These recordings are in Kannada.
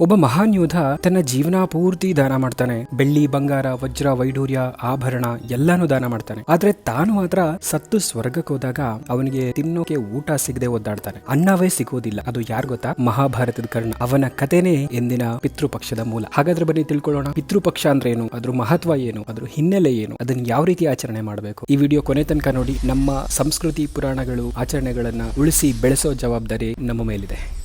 ಒಬ್ಬ ಮಹಾನ್ ಯೋಧ ತನ್ನ ಜೀವನ ಪೂರ್ತಿ ದಾನ ಮಾಡ್ತಾನೆ. ಬೆಳ್ಳಿ, ಬಂಗಾರ, ವಜ್ರ ವೈಡೂರ್ಯ ಆಭರಣ ಎಲ್ಲಾನು ದಾನ ಮಾಡ್ತಾನೆ. ಆದ್ರೆ ತಾನು ಮಾತ್ರ ಸತ್ತು ಸ್ವರ್ಗಕ್ಕೆ ಹೋದಾಗ ಅವನಿಗೆ ತಿನ್ನೋಕೆ ಊಟ ಸಿಗದೆ ಒದ್ದಾಡ್ತಾನೆ ಅನ್ನವೇ ಸಿಗೋದಿಲ್ಲ. ಅದು ಯಾರು ಗೊತ್ತಾ? ಮಹಾಭಾರತದ ಕರ್ಣ. ಅವನ ಕಥೆನೇ ಎಂದಿನ ಪಿತೃಪಕ್ಷದ ಮೂಲ. ಹಾಗಾದ್ರೆ ಬನ್ನಿ ತಿಳ್ಕೊಳ್ಳೋಣ. ಪಿತೃಪಕ್ಷ ಅಂದ್ರೆ ಏನು? ಅದ್ರ ಮಹತ್ವ ಏನು? ಅದ್ರ ಹಿನ್ನೆಲೆ ಏನು? ಅದನ್ನ ಯಾವ ರೀತಿ ಆಚರಣೆ ಮಾಡಬೇಕು? ಈ ವಿಡಿಯೋ ಕೊನೆ ತನಕ ನೋಡಿ. ನಮ್ಮ ಸಂಸ್ಕೃತಿ ಪುರಾಣಗಳು, ಆಚರಣೆಗಳನ್ನ ಉಳಿಸಿ ಬೆಳೆಸೋ ಜವಾಬ್ದಾರಿ ನಮ್ಮ ಮೇಲಿದೆ.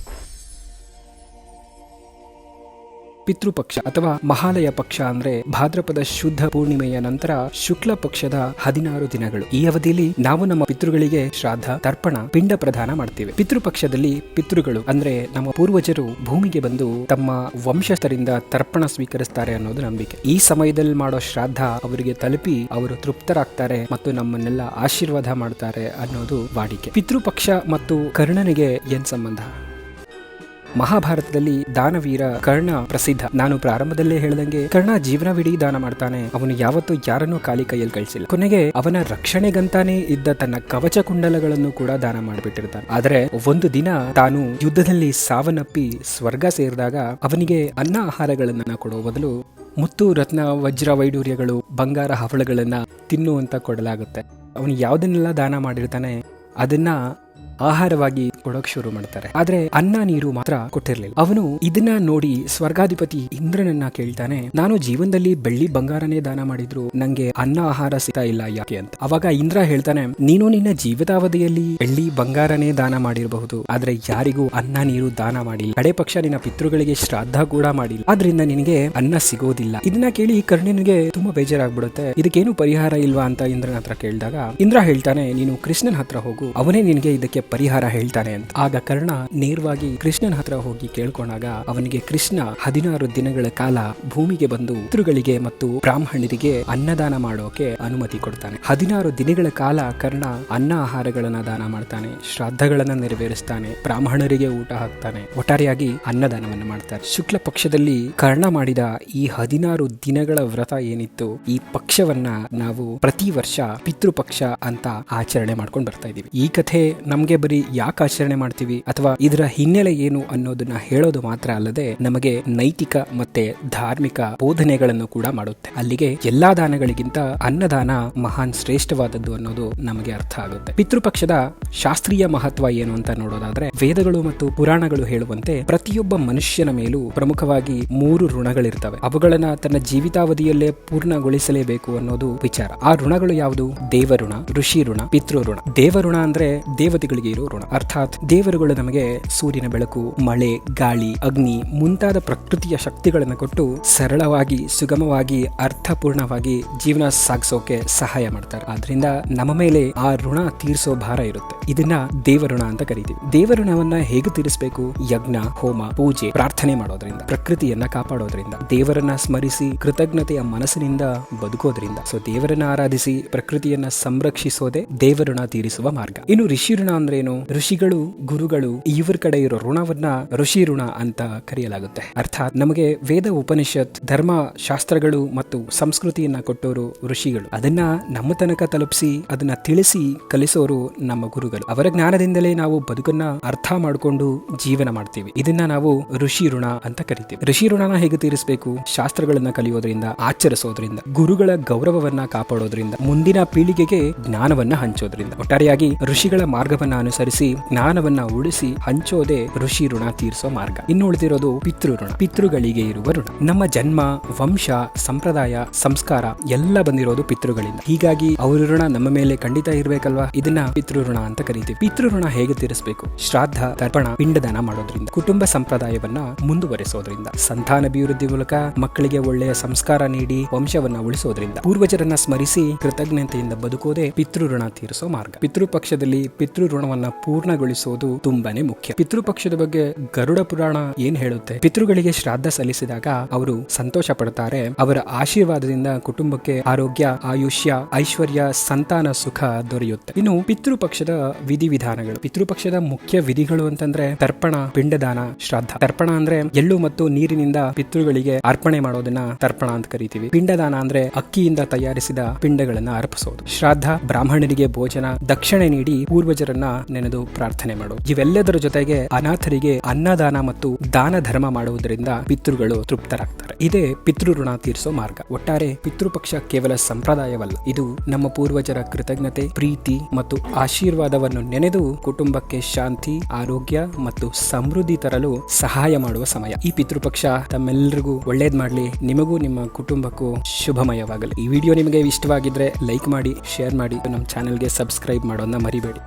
ಪಿತೃಪಕ್ಷ ಅಥವಾ ಮಹಾಲಯ ಪಕ್ಷ ಅಂದ್ರೆ ಭಾದ್ರಪದ ಶುದ್ಧ ಪೂರ್ಣಿಮೆಯ ನಂತರ ಶುಕ್ಲ ಪಕ್ಷದ ಹದಿನಾರು ದಿನಗಳು. ಈ ಅವಧಿಯಲ್ಲಿ ನಾವು ನಮ್ಮ ಪಿತೃಗಳಿಗೆ ಶ್ರಾದ್ದ, ತರ್ಪಣ, ಪಿಂಡ ಪ್ರದಾನ ಮಾಡ್ತೇವೆ. ಪಿತೃಪಕ್ಷದಲ್ಲಿ ಪಿತೃಗಳು ಅಂದ್ರೆ ನಮ್ಮ ಪೂರ್ವಜರು ಭೂಮಿಗೆ ಬಂದು ತಮ್ಮ ವಂಶಸ್ಥರಿಂದ ತರ್ಪಣ ಸ್ವೀಕರಿಸ್ತಾರೆ ಅನ್ನೋದು ನಂಬಿಕೆ. ಈ ಸಮಯದಲ್ಲಿ ಮಾಡೋ ಶ್ರಾದ್ದ ಅವರಿಗೆ ತಲುಪಿ ಅವರು ತೃಪ್ತರಾಗ್ತಾರೆ ಮತ್ತು ನಮ್ಮನ್ನೆಲ್ಲ ಆಶೀರ್ವಾದ ಮಾಡ್ತಾರೆ ಅನ್ನೋದು ವಾಡಿಕೆ. ಪಿತೃಪಕ್ಷ ಮತ್ತು ಕರ್ಣನಿಗೆ ಏನ್ ಸಂಬಂಧ? ಮಹಾಭಾರತದಲ್ಲಿ ದಾನವೀರ ಕರ್ಣ ಪ್ರಸಿದ್ಧ. ನಾನು ಪ್ರಾರಂಭದಲ್ಲೇ ಹೇಳ್ದಂಗೆ ಕರ್ಣ ಜೀವನವಿಡೀ ದಾನ ಮಾಡ್ತಾನೆ. ಅವನು ಯಾವತ್ತೂ ಯಾರನ್ನೂ ಖಾಲಿ ಕೈಯಲ್ಲಿ ಕಳಿಸಿಲ್ಲ. ಕೊನೆಗೆ ಅವನ ರಕ್ಷಣೆಗಂತಾನೆ ಇದ್ದ ತನ್ನ ಕವಚ ಕುಂಡಲಗಳನ್ನು ಕೂಡ ದಾನ ಮಾಡಿಬಿಟ್ಟಿರ್ತಾನೆ. ಆದರೆ ಒಂದು ದಿನ ತಾನು ಯುದ್ಧದಲ್ಲಿ ಸಾವನ್ನಪ್ಪಿ ಸ್ವರ್ಗ ಸೇರಿದಾಗ ಅವನಿಗೆ ಅನ್ನ ಆಹಾರಗಳನ್ನ ಕೊಡುವ ಬದಲು ಮುತ್ತು, ರತ್ನ, ವಜ್ರ, ವೈಡೂರ್ಯಗಳು, ಬಂಗಾರ ಹವಳಗಳನ್ನ ತಿನ್ನುವಂತ ಕೊಡಲಾಗುತ್ತೆ. ಅವನು ಯಾವುದನ್ನೆಲ್ಲ ದಾನ ಮಾಡಿರ್ತಾನೆ, ಅದನ್ನ ಆಹಾರವಾಗಿ ಕೊಡೋಕ್ ಶುರು ಮಾಡ್ತಾರೆ. ಆದ್ರೆ ಅನ್ನ ನೀರು ಮಾತ್ರ ಕೊಟ್ಟಿರ್ಲಿಲ್ಲ. ಅವನು ಇದನ್ನ ನೋಡಿ ಸ್ವರ್ಗಾಧಿಪತಿ ಇಂದ್ರನನ್ನ ಕೇಳ್ತಾನೆ, ನಾನು ಜೀವನದಲ್ಲಿ ಬೆಳ್ಳಿ ಬಂಗಾರನೇ ದಾನ ಮಾಡಿದ್ರು, ನಂಗೆ ಅನ್ನ ಆಹಾರ ಸಿಗ್ತಾ ಇಲ್ಲ ಯಾಕೆ ಅಂತ. ಅವಾಗ ಇಂದ್ರ ಹೇಳ್ತಾನೆ, ನೀನು ನಿನ್ನ ಜೀವಿತಾವಧಿಯಲ್ಲಿ ಬೆಳ್ಳಿ ಬಂಗಾರನೇ ದಾನ ಮಾಡಿರಬಹುದು, ಆದ್ರೆ ಯಾರಿಗೂ ಅನ್ನ ನೀರು ದಾನ ಮಾಡಿಲ್ಲ. ಕಡೆ ಪಕ್ಷ ನಿನ್ನ ಪಿತೃಗಳಿಗೆ ಶ್ರಾದ್ದ ಕೂಡ ಮಾಡಿಲ್ಲ. ಆದ್ರಿಂದ ನಿನಗೆ ಅನ್ನ ಸಿಗೋದಿಲ್ಲ. ಇದನ್ನ ಕೇಳಿ ಕರ್ಣನಿಗೆ ತುಂಬಾ ಬೇಜಾರಾಗ್ಬಿಡುತ್ತೆ. ಇದಕ್ಕೇನು ಪರಿಹಾರ ಇಲ್ವಾ? ಅಂತ ಇಂದ್ರನ ಹತ್ರ ಕೇಳಿದಾಗ, ಇಂದ್ರ ಹೇಳ್ತಾನೆ, ನೀನು ಕೃಷ್ಣನ ಹತ್ರ ಹೋಗು, ಅವನೇ ನಿನಗೆ ಇದಕ್ಕೆ ಪರಿಹಾರ ಹೇಳ್ತಾನೆ ಅಂತ. ಆಗ ಕರ್ಣ ನೇರವಾಗಿ ಕೃಷ್ಣನ ಹತ್ರ ಹೋಗಿ ಕೇಳ್ಕೊಂಡಾಗ ಅವನಿಗೆ ಕೃಷ್ಣ ಹದಿನಾರು ದಿನಗಳ ಕಾಲ ಭೂಮಿಗೆ ಬಂದು ಪಿತೃಗಳಿಗೆ ಮತ್ತು ಬ್ರಾಹ್ಮಣರಿಗೆ ಅನ್ನದಾನ ಮಾಡೋಕೆ ಅನುಮತಿ ಕೊಡ್ತಾನೆ. ಹದಿನಾರು ದಿನಗಳ ಕಾಲ ಕರ್ಣ ಅನ್ನ ಆಹಾರಗಳನ್ನ ದಾನ ಮಾಡ್ತಾನೆ, ಶ್ರಾದ್ದಗಳನ್ನ ನೆರವೇರಿಸ್ತಾನೆ, ಬ್ರಾಹ್ಮಣರಿಗೆ ಊಟ ಹಾಕ್ತಾನೆ, ಒಟ್ಟಾರೆಯಾಗಿ ಅನ್ನದಾನವನ್ನು ಮಾಡ್ತಾರೆ ಶುಕ್ಲ ಪಕ್ಷದಲ್ಲಿ ಕರ್ಣ ಮಾಡಿದ ಈ ಹದಿನಾರು ದಿನಗಳ ವ್ರತ ಏನಿತ್ತು, ಈ ಪಕ್ಷವನ್ನ ನಾವು ಪ್ರತಿ ವರ್ಷ ಪಿತೃಪಕ್ಷ ಅಂತ ಆಚರಣೆ ಮಾಡ್ಕೊಂಡು ಬರ್ತಾ ಇದೀವಿ. ಈ ಕಥೆ ನಮ್ಗೆ ಬರೀ ಯಾಕೆ ಆಚರಣೆ ಮಾಡ್ತೀವಿ ಅಥವಾ ಇದರ ಹಿನ್ನೆಲೆ ಏನು ಅನ್ನೋದನ್ನ ಹೇಳೋದು ಮಾತ್ರ ಅಲ್ಲದೆ ನಮಗೆ ನೈತಿಕ ಮತ್ತೆ ಧಾರ್ಮಿಕ ಬೋಧನೆಗಳನ್ನು ಕೂಡ ಮಾಡುತ್ತೆ. ಅಲ್ಲಿಗೆ ಎಲ್ಲಾ ದಾನಗಳಿಗಿಂತ ಅನ್ನದಾನ ಮಹಾನ್ ಶ್ರೇಷ್ಠವಾದದ್ದು ಅನ್ನೋದು ನಮಗೆ ಅರ್ಥ ಆಗುತ್ತೆ. ಪಿತೃಪಕ್ಷದ ಶಾಸ್ತ್ರೀಯ ಮಹತ್ವ ಏನು ಅಂತ ನೋಡೋದಾದ್ರೆ ವೇದಗಳು ಮತ್ತು ಪುರಾಣಗಳು ಹೇಳುವಂತೆ ಪ್ರತಿಯೊಬ್ಬ ಮನುಷ್ಯನ ಮೇಲೂ ಪ್ರಮುಖವಾಗಿ ಮೂರು ಋಣಗಳಿರ್ತವೆ. ಅವುಗಳನ್ನ ತನ್ನ ಜೀವಿತಾವಧಿಯಲ್ಲೇ ಪೂರ್ಣಗೊಳಿಸಲೇಬೇಕು ಅನ್ನೋದು ವಿಚಾರ. ಆ ಋಣಗಳು ಯಾವುದು? ದೇವಋಣ, ಋಷಿ ಋಣ, ಪಿತೃಋಣ. ದೇವಋಣ ಅಂದ್ರೆ ದೇವತೆಗಳಿಗೆ ಋಣ. ಅರ್ಥಾತ್ ದೇವರುಗಳು ನಮಗೆ ಸೂರ್ಯನ ಬೆಳಕು, ಮಳೆ, ಗಾಳಿ, ಅಗ್ನಿ ಮುಂತಾದ ಪ್ರಕೃತಿಯ ಶಕ್ತಿಗಳನ್ನು ಕೊಟ್ಟು ಸರಳವಾಗಿ, ಸುಗಮವಾಗಿ, ಅರ್ಥಪೂರ್ಣವಾಗಿ ಜೀವನ ಸಾಗಿಸೋಕೆ ಸಹಾಯ ಮಾಡ್ತಾರೆ. ಆದ್ರಿಂದ ನಮ್ಮ ಮೇಲೆ ಆ ಋಣ ತೀರಿಸೋ ಭಾರ ಇರುತ್ತೆ. ಇದನ್ನ ದೇವಋಣ ಅಂತ ಕರಿತೀವಿ. ದೇವಋಣವನ್ನ ಹೇಗೆ ತೀರಿಸಬೇಕು? ಯಜ್ಞ, ಹೋಮ, ಪೂಜೆ, ಪ್ರಾರ್ಥನೆ ಮಾಡೋದ್ರಿಂದ, ಪ್ರಕೃತಿಯನ್ನ ಕಾಪಾಡೋದ್ರಿಂದ, ದೇವರನ್ನ ಸ್ಮರಿಸಿ ಕೃತಜ್ಞತೆಯ ಮನಸ್ಸಿನಿಂದ ಬದುಕೋದ್ರಿಂದ. ಸೊ ದೇವರನ್ನ ಆರಾಧಿಸಿ ಪ್ರಕೃತಿಯನ್ನ ಸಂರಕ್ಷಿಸೋದೇ ದೇವಋಣ ತೀರಿಸುವ ಮಾರ್ಗ. ಇನ್ನು ಋಷಿ ಋಣ ಅಂದ್ರೆ ಋಷಿಗಳು, ಗುರುಗಳು ಇವರ ಕಡೆ ಇರೋ ಋಣವನ್ನ ಋಷಿ ಋಣ ಅಂತ ಕರೆಯಲಾಗುತ್ತೆ. ಅರ್ಥಾತ್ ನಮಗೆ ವೇದ ಉಪನಿಷತ್ ಧರ್ಮ ಶಾಸ್ತ್ರಗಳು ಮತ್ತು ಸಂಸ್ಕೃತಿಯನ್ನ ಕೊಟ್ಟೋರು ಋಷಿಗಳು. ಅದನ್ನ ನಮ್ಮ ತನಕ ತಲುಪಿಸಿ, ಅದನ್ನ ತಿಳಿಸಿ ಕಲಿಸೋರು ನಮ್ಮ ಗುರುಗಳು. ಅವರ ಜ್ಞಾನದಿಂದಲೇ ನಾವು ಬದುಕನ್ನ ಅರ್ಥ ಮಾಡಿಕೊಂಡು ಜೀವನ ಮಾಡ್ತೀವಿ. ಇದನ್ನ ನಾವು ಋಷಿ ಋಣ ಅಂತ ಕರಿತೀವಿ. ಋಷಿ ಋಣನ ಹೇಗೆ ತೀರಿಸಬೇಕು? ಶಾಸ್ತ್ರಗಳನ್ನ ಕಲಿಯೋದ್ರಿಂದ, ಆಚರಿಸೋದ್ರಿಂದ, ಗುರುಗಳ ಗೌರವವನ್ನ ಕಾಪಾಡೋದ್ರಿಂದ, ಮುಂದಿನ ಪೀಳಿಗೆಗೆ ಜ್ಞಾನವನ್ನ ಹಂಚೋದ್ರಿಂದ. ಒಟ್ಟಾರೆಯಾಗಿ ಋಷಿಗಳ ಮಾರ್ಗವನ್ನ ಅನುಸರಿಸಿ, ಜ್ಞಾನವನ್ನ ಉಳಿಸಿ, ಹಂಚೋದೇ ಋಷಿ ಋಣ ತೀರಿಸೋ ಮಾರ್ಗ. ಇನ್ನು ಉಳಿದಿರೋದು ಪಿತೃ ಋಣ. ಪಿತೃಗಳಿಗೆ ಇರುವ ಋಣ. ನಮ್ಮ ಜನ್ಮ, ವಂಶ, ಸಂಪ್ರದಾಯ, ಸಂಸ್ಕಾರ ಎಲ್ಲ ಬಂದಿರೋದು ಪಿತೃಗಳಿಂದ. ಹೀಗಾಗಿ ಅವ್ರ ಋಣ ನಮ್ಮ ಮೇಲೆ ಖಂಡಿತ ಇರಬೇಕಲ್ವಾ? ಇದನ್ನ ಪಿತೃ ಋಣ ಅಂತ ಕರಿತೀವಿ ಪಿತೃಋಣ ಹೇಗೆ ತೀರಿಸಬೇಕು? ಶ್ರಾದ್ದ, ತರ್ಪಣ, ಪಿಂಡದಾನ ಮಾಡೋದ್ರಿಂದ ಕುಟುಂಬ ಸಂಪ್ರದಾಯವನ್ನ ಮುಂದುವರಿಸೋದ್ರಿಂದ ಸಂತಾನಾಭಿವೃದ್ಧಿ ಮೂಲಕ ಮಕ್ಕಳಿಗೆ ಒಳ್ಳೆಯ ಸಂಸ್ಕಾರ ನೀಡಿ ವಂಶವನ್ನ ಉಳಿಸೋದ್ರಿಂದ, ಪೂರ್ವಜರನ್ನ ಸ್ಮರಿಸಿ ಕೃತಜ್ಞತೆಯಿಂದ ಬದುಕೋದೇ ಪಿತೃಋಣ ತೀರಿಸೋ ಮಾರ್ಗ. ಪಿತೃಪಕ್ಷದಲ್ಲಿ ಪಿತೃಋಣವನ್ನ ಪೂರ್ಣಗೊಳಿಸೋದು ತುಂಬಾನೇ ಮುಖ್ಯ. ಪಿತೃಪಕ್ಷದ ಬಗ್ಗೆ ಗರುಡ ಪುರಾಣ ಏನ್ ಹೇಳುತ್ತೆ? ಪಿತೃಗಳಿಗೆ ಶ್ರಾದ್ದ ಸಲ್ಲಿಸಿದಾಗ ಅವರು ಸಂತೋಷ ಪಡುತ್ತಾರೆ ಅವರ ಆಶೀರ್ವಾದದಿಂದ ಕುಟುಂಬಕ್ಕೆ ಆರೋಗ್ಯ, ಆಯುಷ್ಯ, ಐಶ್ವರ್ಯ, ಸಂತಾನ, ಸುಖ ದೊರೆಯುತ್ತೆ. ಇನ್ನು ಪಿತೃಪಕ್ಷದ ವಿಧಿವಿಧಾನಗಳು. ಪಿತೃಪಕ್ಷದ ಮುಖ್ಯ ವಿಧಿಗಳು ಅಂತಂದ್ರೆ ತರ್ಪಣ, ಪಿಂಡದಾನ, ಶ್ರಾದ್ದ. ತರ್ಪಣ ಅಂದ್ರೆ ಎಳ್ಳು ಮತ್ತು ನೀರಿನಿಂದ ಪಿತೃಗಳಿಗೆ ಅರ್ಪಣೆ ಮಾಡೋದನ್ನ ತರ್ಪಣ ಅಂತ ಕರಿತೀವಿ. ಪಿಂಡದಾನ ಅಂದ್ರೆ ಅಕ್ಕಿಯಿಂದ ತಯಾರಿಸಿದ ಪಿಂಡಗಳನ್ನ ಅರ್ಪಿಸೋದು. ಶ್ರಾದ್ದ, ಬ್ರಾಹ್ಮಣರಿಗೆ ಭೋಜನ, ದಕ್ಷಿಣೆ ನೀಡಿ ಪೂರ್ವಜರನ್ನ ನೆನೆದು ಪ್ರಾರ್ಥನೆ ಮಾಡೋದು. ಇವೆಲ್ಲದರ ಜೊತೆಗೆ ಅನಾಥರಿಗೆ ಅನ್ನದಾನ ಮತ್ತು ದಾನ ಧರ್ಮ ಮಾಡುವುದರಿಂದ ಪಿತೃಗಳು ತೃಪ್ತರಾಗ್ತಾರೆ. ಇದೇ ಪಿತೃಋಣ ತೀರಿಸೋ ಮಾರ್ಗ. ಒಟ್ಟಾರೆ ಪಿತೃಪಕ್ಷ ಕೇವಲ ಸಂಪ್ರದಾಯವಲ್ಲ. ಇದು ನಮ್ಮ ಪೂರ್ವಜರ ಕೃತಜ್ಞತೆ, ಪ್ರೀತಿ ಮತ್ತು ಆಶೀರ್ವಾದವನ್ನು ನೆನೆದು ಕುಟುಂಬಕ್ಕೆ ಶಾಂತಿ, ಆರೋಗ್ಯ ಮತ್ತು ಸಮೃದ್ಧಿ ತರಲು ಸಹಾಯ ಮಾಡುವ ಸಮಯ. ಈ ಪಿತೃಪಕ್ಷ ತಮ್ಮೆಲ್ಲರಿಗೂ ಒಳ್ಳೇದ್ ಮಾಡಲಿ. ನಿಮಗೂ ನಿಮ್ಮ ಕುಟುಂಬಕ್ಕೂ ಶುಭಮಯವಾಗಲಿ. ಈ ವಿಡಿಯೋ ನಿಮಗೆ ಇಷ್ಟವಾಗಿದ್ರೆ ಲೈಕ್ ಮಾಡಿ, ಶೇರ್ ಮಾಡಿ. ನಮ್ಮ ಚಾನೆಲ್ಗೆ ಸಬ್ಸ್ಕ್ರೈಬ್ ಮಾಡೋದನ್ನ ಮರಿಬೇಡಿ.